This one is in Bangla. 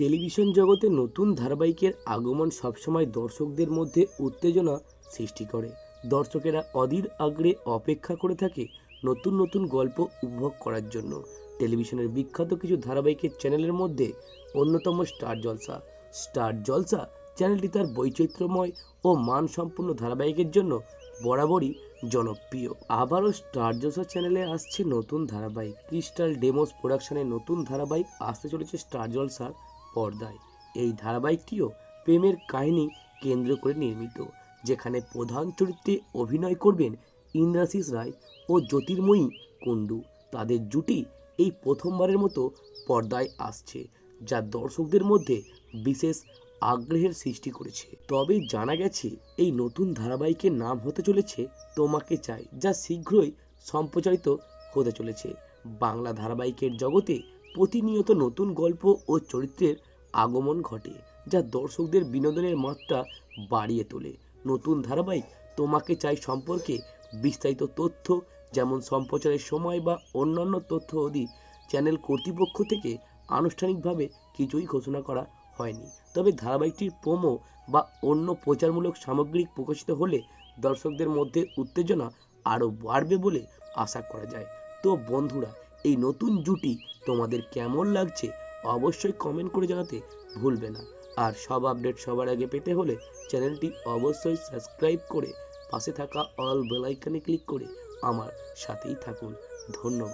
টেলিভিশন জগতে নতুন ধারাবাহিকের আগমন সবসময় দর্শকদের মধ্যে উত্তেজনা সৃষ্টি করে। দর্শকেরা অধীর আগ্রে অপেক্ষা করে থাকে নতুন নতুন গল্প উপভোগ করার জন্য। টেলিভিশনের বিখ্যাত কিছু ধারাবাহিকের চ্যানেলের মধ্যে অন্যতম স্টার জলসা। স্টার জলসা চ্যানেলটি তার বৈচিত্র্যময় ও মানসম্পন্ন ধারাবাহিকের জন্য বরাবরই জনপ্রিয়। আবারও স্টার জলসা চ্যানেলে আসছে নতুন ধারাবাহিক। ক্রিস্টাল ডেমোস প্রোডাকশনের নতুন ধারাবাহিক আসতে চলেছে স্টার জলসার পর্দায়। এই ধারাবাহিকটিও প্রেমের কাহিনী কেন্দ্র করে নির্মিত, যেখানে প্রধান চরিত্রে অভিনয় করবেন ইন্দ্রাশিস রায় ও জ্যোতির্ময়ী কুণ্ডু। তাদের জুটি এই প্রথমবারের মতো পর্দায় আসছে, যা দর্শকদের মধ্যে বিশেষ আগ্রহের সৃষ্টি করেছে। তবে জানা গেছে, এই নতুন ধারাবাহিকের নাম হতে চলেছে তোমাকে চাই, যা শীঘ্রই সম্প্রচারিত হতে চলেছে। বাংলা ধারাবাহিকের জগতে প্রতিনিয়ত নতুন গল্প ও চরিত্রের আগমন ঘটে, যা দর্শকদের বিনোদনের মাত্রা বাড়িয়ে তোলে। নতুন ধারাবাহিক তোমাকে চাই সম্পর্কে বিস্তারিত তথ্য, যেমন সম্প্রচারের সময় বা অন্যান্য তথ্য অদি চ্যানেল কর্তৃপক্ষ থেকে আনুষ্ঠানিকভাবে কিছুই ঘোষণা করা হয়নি। তবে ধারাবাহিকটির প্রোমো বা অন্য প্রচারমূলক সামগ্রিক প্রকাশিত হলে দর্শকদের মধ্যে উত্তেজনা আরও বাড়বে বলে আশা করা যায়। তো বন্ধুরা, এই নতুন জুটি তোমাদের কেমন লাগছে অবশ্যই কমেন্ট করে জানাতে ভুলবে না। আর সব আপডেট সবার আগে পেতে হলে চ্যানেলটি অবশ্যই সাবস্ক্রাইব করে পাশে থাকা অল বেলাইকানে ক্লিক করে আমার সাথেই থাকুন। ধন্যবাদ।